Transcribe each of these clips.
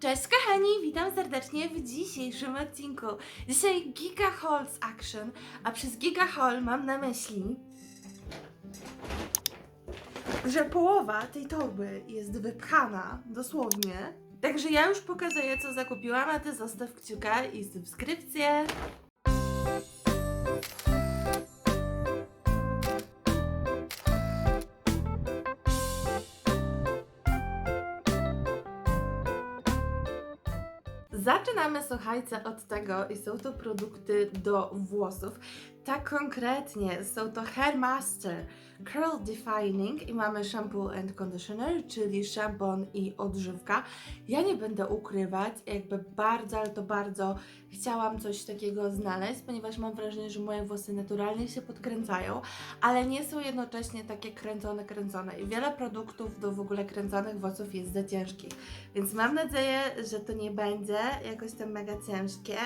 Cześć kochani, witam serdecznie w dzisiejszym odcinku. Dzisiaj Giga Halls Action, a przez Giga Hall mam na myśli, że połowa tej torby jest wypchana, dosłownie. Także ja już pokazuję co zakupiłam, a ty zostaw kciuka i subskrypcję. Zaczynamy, słuchajcie, od tego i są to produkty do włosów. Tak konkretnie są to Hair Master Curl Defining i mamy shampoo and conditioner, czyli szampon i odżywka. Ja nie będę ukrywać, jakby bardzo, ale to bardzo chciałam coś takiego znaleźć, ponieważ mam wrażenie, że moje włosy naturalnie się podkręcają, ale nie są jednocześnie takie kręcone, kręcone i wiele produktów do w ogóle kręconych włosów jest za ciężkich. Więc mam nadzieję, że to nie będzie jakoś tam mega ciężkie.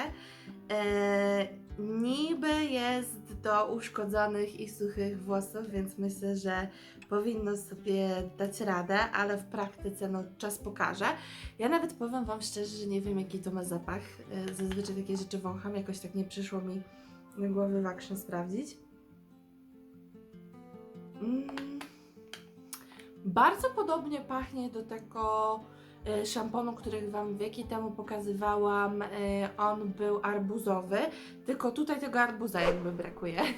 Eee, niby jest do uszkodzonych i suchych włosów, więc myślę, że powinno sobie dać radę, ale w praktyce no, czas pokaże. Ja nawet powiem Wam szczerze, że nie wiem jaki to ma zapach. Eee, zazwyczaj takie rzeczy wącham, jakoś tak nie przyszło mi na głowy w action sprawdzić. Mm. Bardzo podobnie pachnie do tego e, szamponu, który Wam wieki temu pokazywałam. E, On był arbuzowy, tylko tutaj tego arbuza jakby brakuje.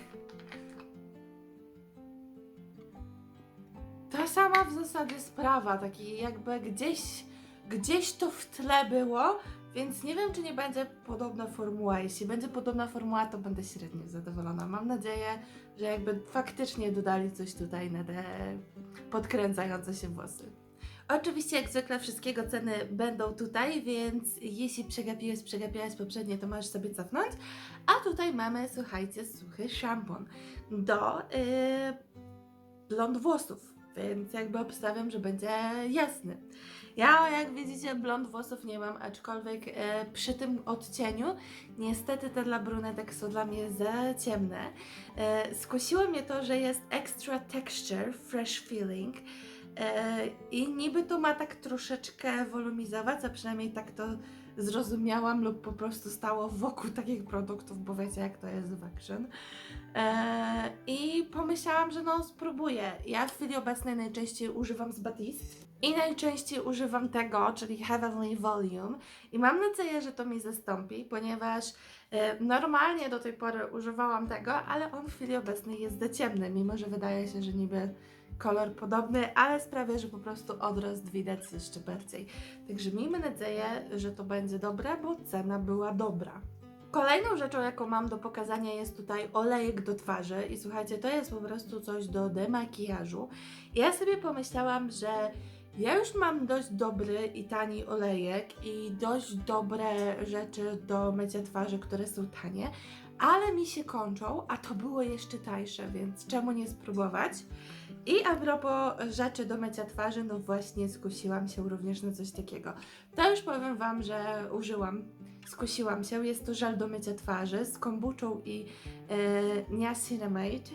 Ta sama w zasadzie sprawa, taki jakby gdzieś, gdzieś to w tle było, więc nie wiem, czy nie będzie podobna formuła. Jeśli będzie podobna formuła, to będę średnio zadowolona. Mam nadzieję, że jakby faktycznie dodali coś tutaj na te podkręcające się włosy. Oczywiście, jak zwykle, wszystkiego ceny będą tutaj, więc jeśli przegapiłeś, przegapiłaś poprzednie, to możesz sobie cofnąć. A tutaj mamy, słuchajcie, suchy szampon do yy, blond włosów, więc jakby obstawiam, że będzie jasny. Ja, jak widzicie, blond włosów nie mam, aczkolwiek e, przy tym odcieniu niestety te dla brunetek są dla mnie za ciemne. E, skusiło mnie to, że jest extra texture, fresh feeling i niby to ma tak troszeczkę wolumizować, a przynajmniej tak to zrozumiałam lub po prostu stało wokół takich produktów, bo wiecie jak to jest w action. E, I pomyślałam, że no spróbuję. Ja w chwili obecnej najczęściej używam z Batiste i najczęściej używam tego, czyli Heavenly Volume i mam nadzieję, że to mi zastąpi, ponieważ e, normalnie do tej pory używałam tego, ale on w chwili obecnej jest za ciemny, mimo że wydaje się, że niby kolor podobny, ale sprawia, że po prostu odrost widać jeszcze bardziej. Także miejmy nadzieję, że to będzie dobre, bo cena była dobra. Kolejną rzeczą, jaką mam do pokazania jest tutaj olejek do twarzy i słuchajcie, to jest po prostu coś do demakijażu. I ja sobie pomyślałam, że ja już mam dość dobry i tani olejek i dość dobre rzeczy do mycia twarzy, które są tanie, ale mi się kończą, a to było jeszcze tańsze, więc czemu nie spróbować? I a propos rzeczy do mycia twarzy, no właśnie skusiłam się również na coś takiego. To już powiem Wam, że użyłam, skusiłam się. Jest to żel do mycia twarzy z kombuczą i e, niacinamide.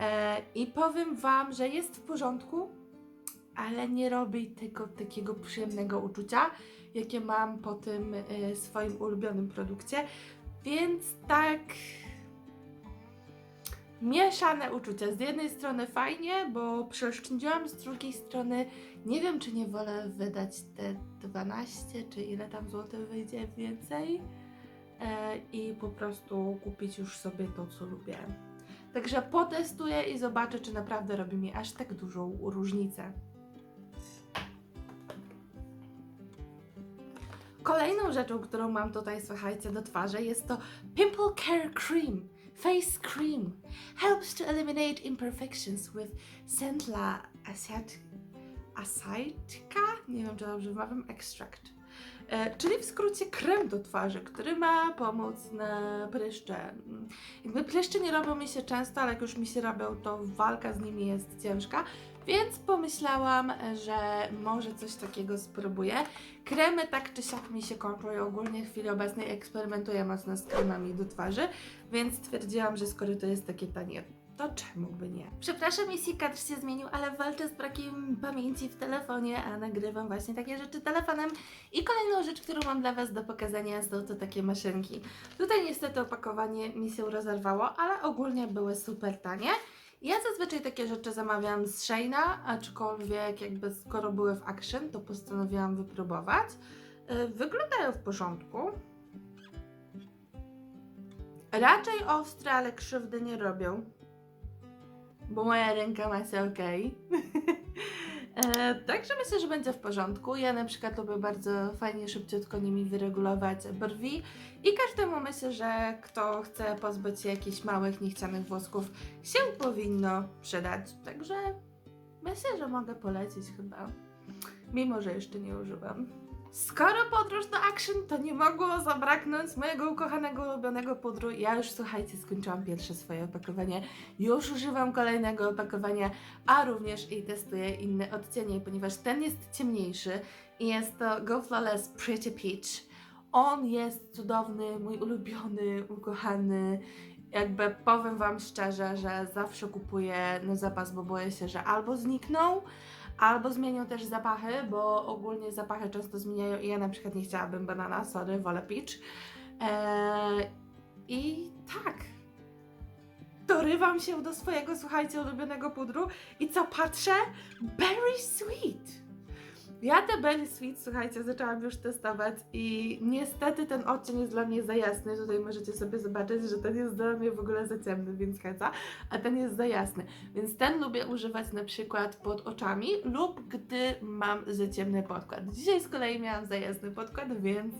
E, I powiem Wam, że jest w porządku, ale nie robi tego takiego przyjemnego uczucia, jakie mam po tym e, swoim ulubionym produkcie. Więc tak mieszane uczucia. Z jednej strony fajnie, bo przeoszczędziłam, z drugiej strony nie wiem, czy nie wolę wydać te 12, czy ile tam złotych wyjdzie więcej e, i po prostu kupić już sobie to, co lubię. Także potestuję i zobaczę, czy naprawdę robi mi aż tak dużą różnicę. Kolejną rzeczą, którą mam tutaj, słuchajcie, do twarzy jest to Pimple Care Cream. Face Cream helps to eliminate imperfections with asiatica. Asiatica? Nie wiem, czy dobrze wymawiam. Extract. E, czyli w skrócie krem do twarzy, który ma pomóc na pryszcze. Jakby pryszcze nie robią mi się często, ale jak już mi się robią, to walka z nimi jest ciężka. Więc pomyślałam, że może coś takiego spróbuję. Kremy tak czy siak mi się kończą i ogólnie w chwili obecnej eksperymentuję mocno z kremami do twarzy, więc stwierdziłam, że skoro to jest takie tanie, to czemu by nie? Przepraszam, jeśli kadr się zmienił, ale walczę z brakiem pamięci w telefonie, a nagrywam właśnie takie rzeczy telefonem. I kolejną rzecz, którą mam dla Was do pokazania, są to takie maszynki. Tutaj niestety opakowanie mi się rozerwało, ale ogólnie były super tanie. Ja zazwyczaj takie rzeczy zamawiam z Sheina, aczkolwiek jakby skoro były w Action, to postanowiłam wypróbować. Yy, Wyglądają w porządku. Raczej ostre, ale krzywdy nie robią. Bo moja ręka ma się ok. e, także myślę, że będzie w porządku. Ja na przykład lubię bardzo fajnie, szybciutko nimi wyregulować brwi. I każdemu myślę, że kto chce pozbyć się jakichś małych, niechcianych włosków, się powinno przydać. Także myślę, że mogę polecić chyba. Mimo, że jeszcze nie używam. Skoro podróż do Action, to nie mogło zabraknąć mojego ukochanego, ulubionego pudru. Ja już, słuchajcie, skończyłam pierwsze swoje opakowanie. Już używam kolejnego opakowania, a również i testuję inne odcienie, ponieważ ten jest ciemniejszy i jest to Go Flawless Pretty Peach. On jest cudowny, mój ulubiony, ukochany. Jakby powiem Wam szczerze, że zawsze kupuję na zapas, bo boję się, że albo znikną, Albo zmienią też zapachy, bo ogólnie zapachy często zmieniają i ja na przykład nie chciałabym banana, sorry, wolę peach. Eee, I tak. Dorywam się do swojego, słuchajcie, ulubionego pudru i co patrzę? Berry Sweet! Ja te Sweet, słuchajcie, zaczęłam już testować i niestety ten odcień jest dla mnie za jasny. Tutaj możecie sobie zobaczyć, że ten jest dla mnie w ogóle za ciemny, więc heca, a ten jest za jasny. Więc ten lubię używać na przykład pod oczami lub gdy mam za ciemny podkład. Dzisiaj z kolei miałam za jasny podkład, więc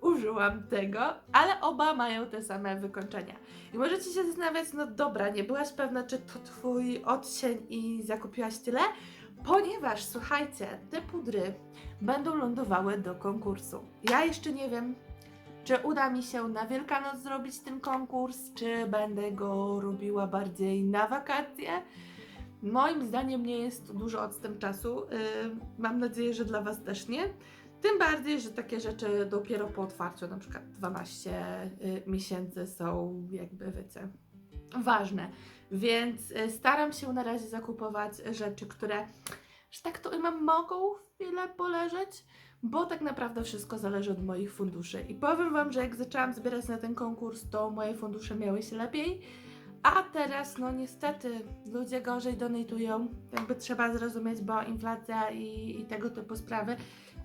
użyłam tego, ale oba mają te same wykończenia. I możecie się zastanawiać, no dobra, nie byłaś pewna, czy to twój odcień i zakupiłaś tyle? Ponieważ, słuchajcie, te pudry będą lądowały do konkursu. Ja jeszcze nie wiem, czy uda mi się na Wielkanoc zrobić ten konkurs, czy będę go robiła bardziej na wakacje. Moim zdaniem nie jest dużo odstęp czasu. Yy, mam nadzieję, że dla Was też nie. Tym bardziej, że takie rzeczy dopiero po otwarciu, na przykład 12 y, miesięcy są jakby, wiecie, ważne. Więc y, staram się na razie zakupować rzeczy, które, że tak to ujmę, mogą chwilę poleżeć, bo tak naprawdę wszystko zależy od moich funduszy. I powiem Wam, że jak zaczęłam zbierać na ten konkurs, to moje fundusze miały się lepiej, a teraz, no niestety, ludzie gorzej donatują, jakby trzeba zrozumieć, bo inflacja i, i tego typu sprawy.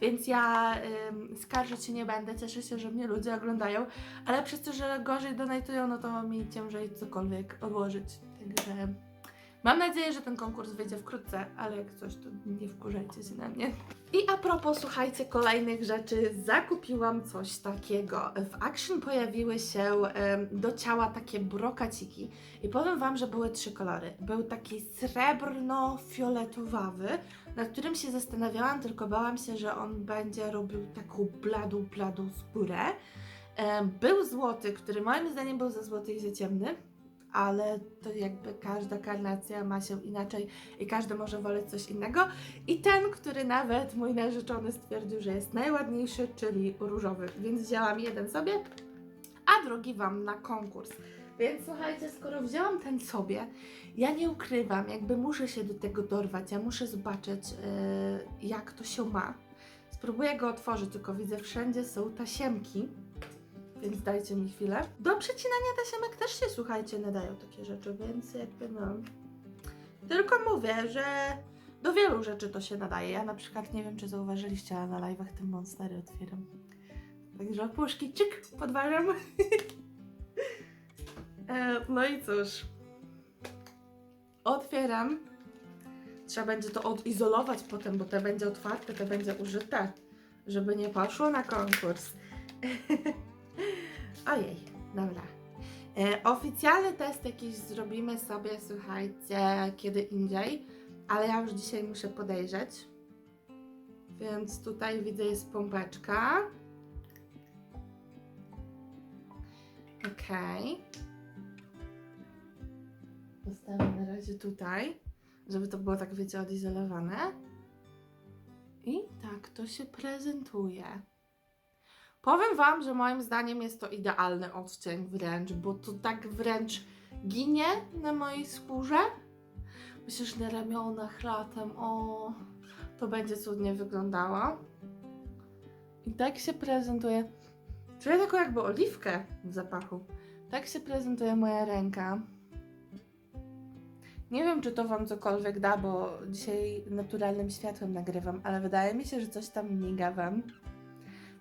Więc ja ym, skarżyć się nie będę, cieszę się, że mnie ludzie oglądają, ale przez to, że gorzej donatują, no to mi ciężej cokolwiek odłożyć. Także mam nadzieję, że ten konkurs wyjdzie wkrótce, ale jak coś, to nie wkurzajcie się na mnie. I a propos, słuchajcie, kolejnych rzeczy, zakupiłam coś takiego. W Action pojawiły się do ciała takie brokaciki i powiem Wam, że były trzy kolory. Był taki srebrno-fioletowawy, nad którym się zastanawiałam, tylko bałam się, że on będzie robił taką bladą, bladą skórę. Był złoty, który moim zdaniem był za złoty i za ciemny, ale to jakby każda karnacja ma się inaczej i każdy może woleć coś innego. I ten, który nawet mój narzeczony stwierdził, że jest najładniejszy, czyli różowy. Więc wzięłam jeden sobie, a drugi Wam na konkurs. Więc słuchajcie, skoro wzięłam ten sobie, ja nie ukrywam, jakby muszę się do tego dorwać, ja muszę zobaczyć, yy, jak to się ma. Spróbuję go otworzyć, tylko widzę, wszędzie są tasiemki, więc dajcie mi chwilę. Do przecinania tasiemek też się, słuchajcie, nadają takie rzeczy, więc jakby no... Tylko mówię, że do wielu rzeczy to się nadaje. Ja na przykład nie wiem, czy zauważyliście, ale na live'ach te monstery otwieram. Także opuszki, czyk, podważam. E, no i cóż. Otwieram. Trzeba będzie to odizolować potem, bo te będzie otwarte, te będzie użyte, żeby nie poszło na konkurs. Ojej, dobra. E, oficjalny test jakiś zrobimy sobie, słuchajcie, kiedy indziej, ale ja już dzisiaj muszę podejrzeć. Więc tutaj widzę jest pompeczka. Okej. Postawię na razie tutaj, żeby to było tak, wiecie, odizolowane. I tak to się prezentuje. Powiem Wam, że moim zdaniem jest to idealny odcień wręcz, bo to tak wręcz ginie na mojej skórze. Myślę, że na ramionach latem, o, to będzie cudnie wyglądało. I tak się prezentuje. Czuję taką jakby oliwkę w zapachu. Tak się prezentuje moja ręka. Nie wiem, czy to Wam cokolwiek da, bo dzisiaj naturalnym światłem nagrywam, ale wydaje mi się, że coś tam miga Wam.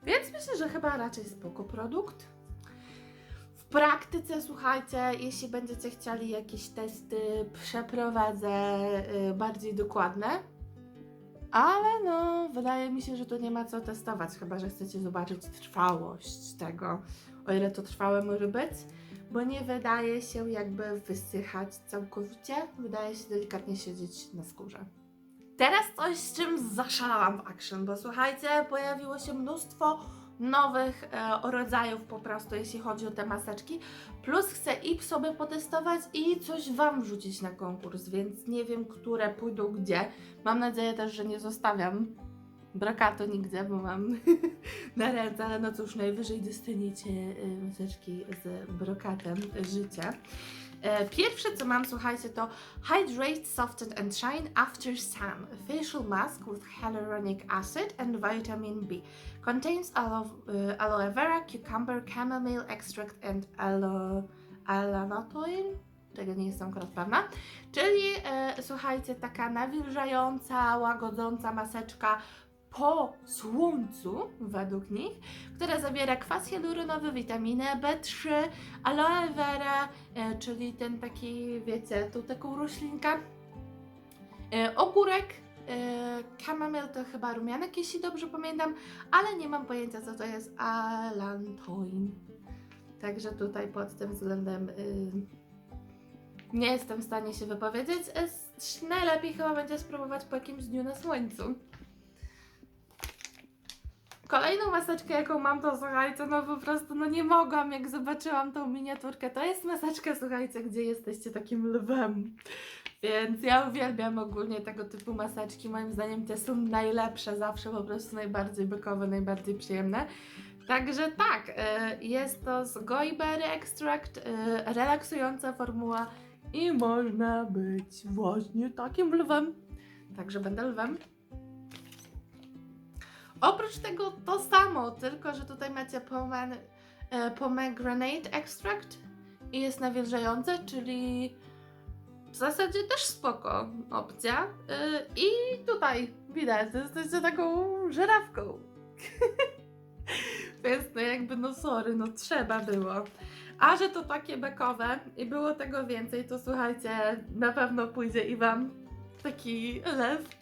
Więc myślę, że chyba raczej spoko produkt. W praktyce, słuchajcie, jeśli będziecie chcieli jakieś testy, przeprowadzę y, bardziej dokładne. Ale no, wydaje mi się, że tu nie ma co testować, chyba że chcecie zobaczyć trwałość tego, o ile to trwałe może być, bo nie wydaje się jakby wysychać całkowicie, wydaje się delikatnie siedzieć na skórze. Teraz coś, z czym zaszalałam w Action, bo słuchajcie, pojawiło się mnóstwo nowych e, rodzajów po prostu, jeśli chodzi o te maseczki. Plus chcę i sobie potestować i coś Wam wrzucić na konkurs, więc nie wiem, które pójdą gdzie. Mam nadzieję też, że nie zostawiam brakatu nigdzie, bo mam na ręce, ale no cóż, najwyżej dostaniecie y, maseczki z brokatem życia. E, Pierwsze co mam, słuchajcie, to Hydrate, Soften and Shine After Sun Facial Mask with Hyaluronic Acid and Vitamin B. Contains aloe, aloe vera, cucumber, chamomile extract and alo, alanotoin. Tego nie jestem akurat pewna. Czyli e, słuchajcie, taka nawilżająca, łagodząca maseczka po słońcu, według nich, która zawiera kwas hialuronowy, witaminę B3, aloe vera, e, czyli ten taki, wiecie, tą taką roślinkę, e, ogórek, e, to chyba rumianek, jeśli dobrze pamiętam, ale nie mam pojęcia, co to jest alantoin. Także tutaj pod tym względem y, nie jestem w stanie się wypowiedzieć. Es- Najlepiej chyba będzie spróbować po jakimś dniu na słońcu. Kolejną maseczkę, jaką mam, to słuchajcie, no po prostu, no nie mogłam, jak zobaczyłam tą miniaturkę. To jest maseczka, słuchajcie, gdzie jesteście takim lwem. Więc ja uwielbiam ogólnie tego typu maseczki. Moim zdaniem te są najlepsze, zawsze po prostu najbardziej bykowe, najbardziej przyjemne. Także tak, e, jest to z Goiberry Extract, e, relaksująca formuła i można być właśnie takim lwem. Także będę lwem. Oprócz tego to samo, tylko że tutaj macie pomen, e, pomegranate extract i jest nawilżające, czyli w zasadzie też spoko opcja. E, I tutaj widać, że jesteście taką żerawką. Więc no jakby no sorry, no trzeba było. A że to takie bekowe i było tego więcej, to słuchajcie, na pewno pójdzie i wam taki lew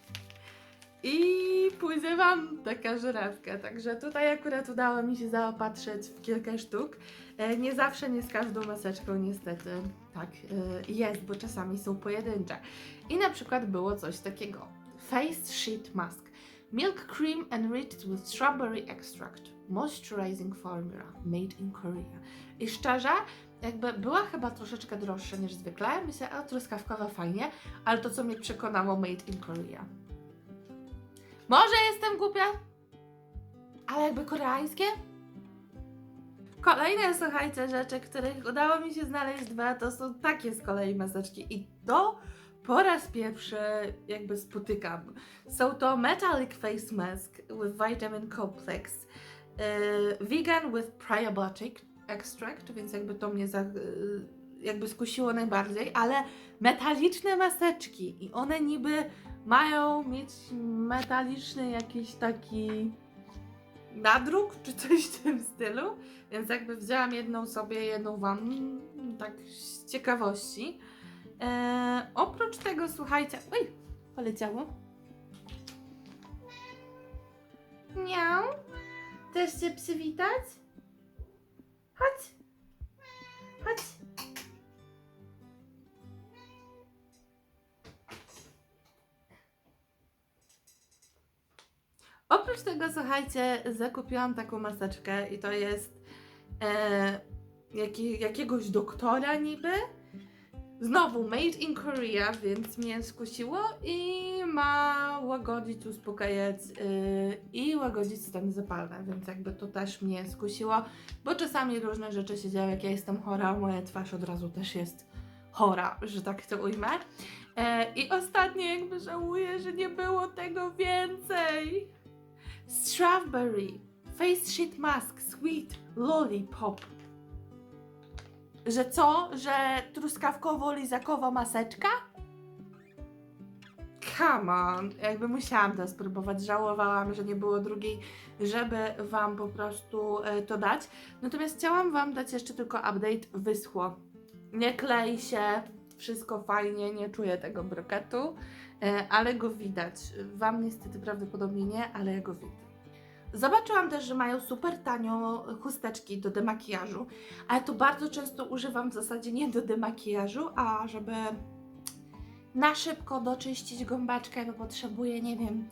i pójdzie wam taka żyrafka. Także tutaj akurat udało mi się zaopatrzyć w kilka sztuk. E, Nie zawsze, nie z każdą maseczką niestety tak e, jest, bo czasami są pojedyncze. I na przykład było coś takiego. Face Sheet Mask. Milk cream enriched with strawberry extract. Moisturizing formula. Made in Korea. I szczerze, jakby była chyba troszeczkę droższa niż zwykle. Myślę, a truskawkowa fajnie, ale to co mnie przekonało, made in Korea. Może jestem głupia, ale jakby koreańskie? Kolejne, słuchajcie, rzeczy, których udało mi się znaleźć dwa, to są takie z kolei maseczki i to po raz pierwszy jakby spotykam. Są to Metallic Face Mask with Vitamin Complex, e, Vegan with Probiotic Extract, więc jakby to mnie za, e, jakby skusiło najbardziej, ale metaliczne maseczki i one niby mają mieć metaliczny jakiś taki nadruk czy coś w tym stylu, więc jakby wzięłam jedną sobie, jedną wam, tak z ciekawości. Eee, oprócz tego, słuchajcie, oj, poleciało. Miau, też się przywitać? Chodź, chodź. Oprócz tego, słuchajcie, zakupiłam taką maseczkę i to jest e, jaki, jakiegoś doktora niby Znowu made in Korea, więc mnie skusiło i ma łagodzić, uspokajać yy, i łagodzić stany zapalne, więc jakby to też mnie skusiło, bo czasami różne rzeczy się dzieją, jak ja jestem chora, moja twarz od razu też jest chora, że tak to ujmę. E, I ostatnie jakby żałuję, że nie było tego więcej. Strawberry Face Sheet Mask Sweet Lollipop. Że co? Że truskawkowo-lizakowa maseczka? Come on, jakby musiałam to spróbować. Żałowałam, że nie było drugiej, żeby Wam po prostu e, to dać. Natomiast chciałam Wam dać jeszcze tylko update. Wyschło. Nie klei się, wszystko fajnie, nie czuję tego broketu, e, ale go widać. Wam niestety prawdopodobnie nie, ale ja go widzę. Zobaczyłam też, że mają super tanio chusteczki do demakijażu, ale to bardzo często używam w zasadzie nie do demakijażu, a żeby na szybko doczyścić gąbeczkę, bo potrzebuję, nie wiem,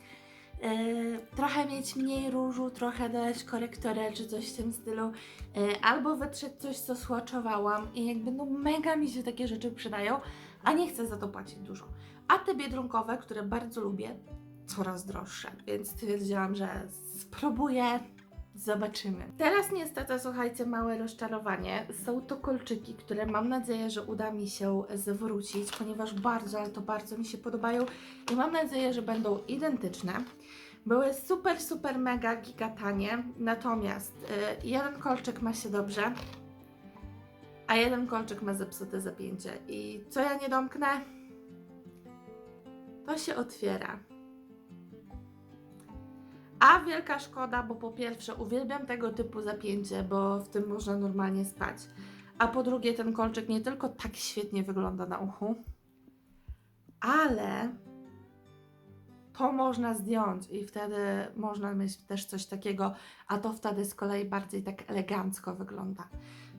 yy, trochę mieć mniej różu, trochę dać korektorę czy coś w tym stylu, yy, albo wytrzeć coś, co słaczowałam i jakby no mega mi się takie rzeczy przydają, a nie chcę za to płacić dużo. A te biedronkowe, które bardzo lubię, coraz droższe, więc stwierdziłam, że spróbuję, zobaczymy. Teraz niestety, słuchajcie, małe rozczarowanie. Są to kolczyki, które mam nadzieję, że uda mi się zwrócić, ponieważ bardzo, ale to bardzo mi się podobają i mam nadzieję, że będą identyczne. Były super, super, mega, giga tanie, natomiast y, jeden kolczyk ma się dobrze, a jeden kolczyk ma zepsute zapięcie. I co ja nie domknę? To się otwiera. A wielka szkoda, bo po pierwsze uwielbiam tego typu zapięcie, bo w tym można normalnie spać. A po drugie ten kolczyk nie tylko tak świetnie wygląda na uchu, ale to można zdjąć i wtedy można mieć też coś takiego, a to wtedy z kolei bardziej tak elegancko wygląda.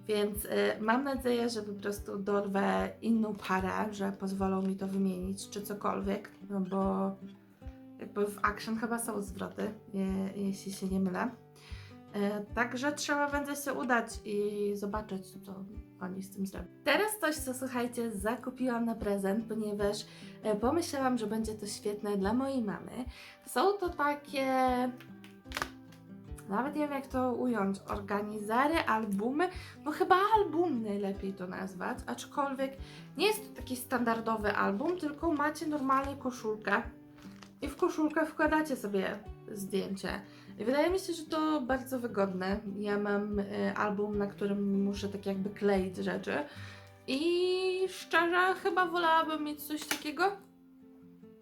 Więc y, mam nadzieję, że po prostu dorwę inną parę, że pozwolą mi to wymienić, czy cokolwiek, no bo jakby w Action chyba są zwroty, je, jeśli się nie mylę. E, Także trzeba będzie się udać i zobaczyć, co oni z tym zrobią. Teraz coś, co słuchajcie, zakupiłam na prezent, ponieważ e, pomyślałam, że będzie to świetne dla mojej mamy. Są to takie. Nawet nie wiem, jak to ująć. Organizary, albumy. No chyba album najlepiej to nazwać, aczkolwiek nie jest to taki standardowy album, tylko macie normalnie koszulkę i w koszulkę wkładacie sobie zdjęcie. I wydaje mi się, że to bardzo wygodne. Ja mam y, album, na którym muszę tak jakby kleić rzeczy. I szczerze, chyba wolałabym mieć coś takiego.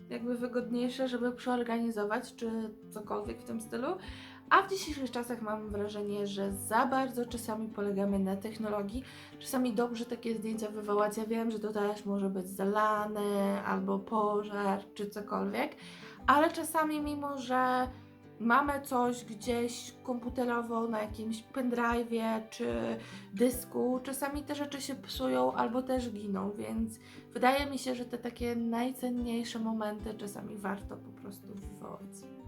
Jakby wygodniejsze, żeby przeorganizować, czy cokolwiek w tym stylu. A w dzisiejszych czasach mam wrażenie, że za bardzo czasami polegamy na technologii. Czasami dobrze takie zdjęcia wywołać. Ja wiem, że to też może być zalane, albo pożar, czy cokolwiek ale czasami mimo, że mamy coś gdzieś komputerowo na jakimś pendrive'ie czy dysku, czasami te rzeczy się psują albo też giną, więc wydaje mi się, że te takie najcenniejsze momenty czasami warto po prostu wywołać.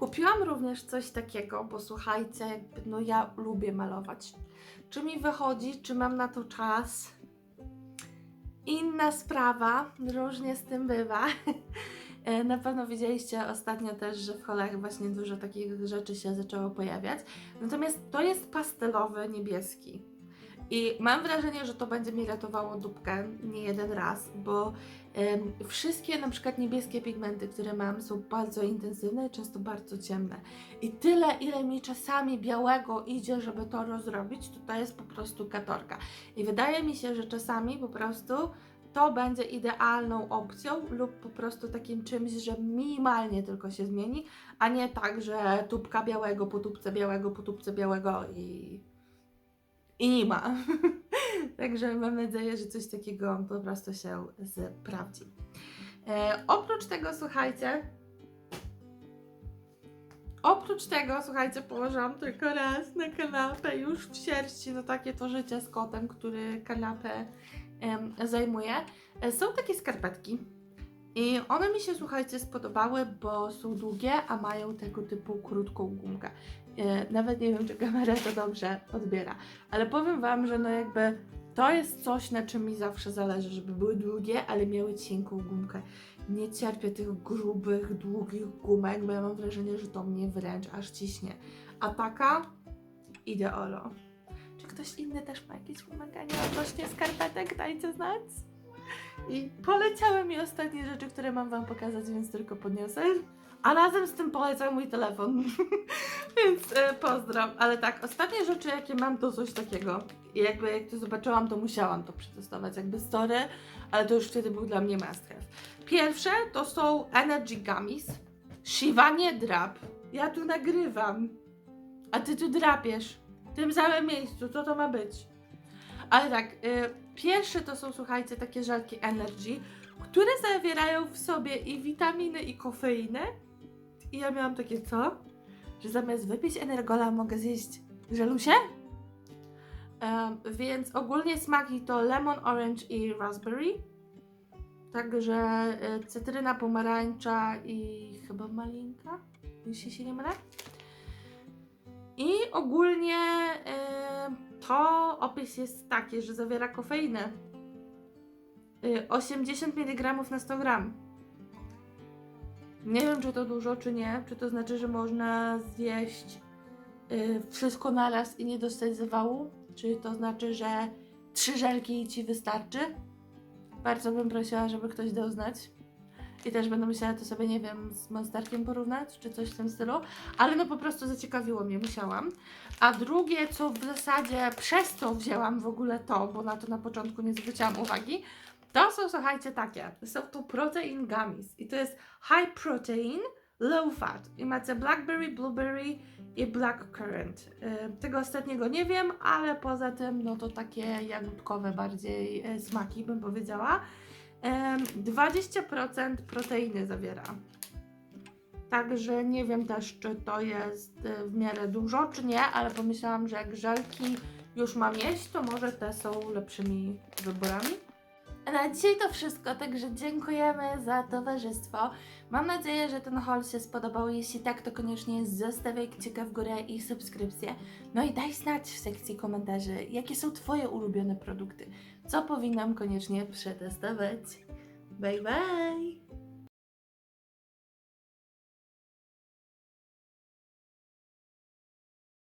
Kupiłam również coś takiego, bo słuchajcie, jakby no ja lubię malować. Czy mi wychodzi, czy mam na to czas? Inna sprawa, różnie z tym bywa. E, Na pewno widzieliście ostatnio też, że w holach właśnie dużo takich rzeczy się zaczęło pojawiać. Natomiast to jest pastelowy niebieski. I mam wrażenie, że to będzie mi ratowało dupkę nie jeden raz, bo wszystkie na przykład niebieskie pigmenty, które mam, są bardzo intensywne i często bardzo ciemne. I tyle, ile mi czasami białego idzie, żeby to rozrobić, to to jest po prostu katorka. I wydaje mi się, że czasami po prostu to będzie idealną opcją lub po prostu takim czymś, że minimalnie tylko się zmieni, a nie tak, że tubka białego po tubce białego po tubce białego i, i nie ma. Także mam nadzieję, że coś takiego po prostu się sprawdzi. E, oprócz tego, słuchajcie, oprócz tego, słuchajcie, położyłam tylko raz na kanapę już w sierści, no takie to życie z kotem, który kanapę em, zajmuje. E, Są takie skarpetki i one mi się, słuchajcie, spodobały, bo są długie, a mają tego typu krótką gumkę. E, Nawet nie wiem, czy kamera to dobrze odbiera, ale powiem Wam, że no jakby To jest coś, na czym mi zawsze zależy, żeby były długie, ale miały cienką gumkę. Nie cierpię tych grubych, długich gumek, bo ja mam wrażenie, że to mnie wręcz aż ciśnie. A taka ideolo. Czy ktoś inny też ma jakieś wymagania odnośnie skarpetek? Dajcie znać. I poleciały mi ostatnie rzeczy, które mam Wam pokazać, więc tylko podniosę. A razem z tym poleciał mój telefon. więc e. Ale tak, ostatnie rzeczy, jakie mam, to coś takiego. I jakby jak to zobaczyłam, to musiałam to przetestować. Jakby story, ale to już wtedy był dla mnie must have. Pierwsze to są Energy Gummies. Shiva nie drap. Ja tu nagrywam. A ty tu drapiesz. W tym samym miejscu. Co to ma być? Ale tak, y, pierwsze to są, słuchajcie, takie żelki Energy, które zawierają w sobie i witaminy, i kofeinę. I ja miałam takie, co? Że zamiast wypić energola mogę zjeść żelusie? Em, więc ogólnie smaki to lemon, orange i raspberry. Także y, cytryna, pomarańcza i chyba malinka, jeśli się nie mylę. I ogólnie to opis jest taki, że zawiera kofeinę. Y, 80 mg na 100 gram. Nie wiem, czy to dużo, czy nie. Czy to znaczy, że można zjeść y, wszystko naraz i nie dostać zawału? Czy to znaczy, że trzy żelki ci wystarczy? Bardzo bym prosiła, żeby ktoś dał znać. I też będę musiała to sobie, nie wiem, z monsterkiem porównać, czy coś w tym stylu. Ale no po prostu zaciekawiło mnie, musiałam. A drugie, co w zasadzie przez to wzięłam w ogóle to, bo na to na początku nie zwróciłam uwagi, to są, słuchajcie, takie. Są to protein gummies. I to jest high protein, low fat. I macie blackberry, blueberry i blackcurrant. Yy, tego ostatniego nie wiem, ale poza tym, no to takie jagódkowe bardziej yy, smaki, bym powiedziała. Yy, 20% proteiny zawiera. Także nie wiem też, czy to jest y, w miarę dużo, czy nie, ale pomyślałam, że jak żelki już mam jeść, to może te są lepszymi wyborami. Na dzisiaj to wszystko, także dziękujemy za towarzystwo. Mam nadzieję, że ten haul się spodobał. Jeśli tak, to koniecznie zostawiaj kciuka w górę i subskrypcję. No i daj znać w sekcji komentarzy, jakie są Twoje ulubione produkty. Co powinnam koniecznie przetestować. Bye bye!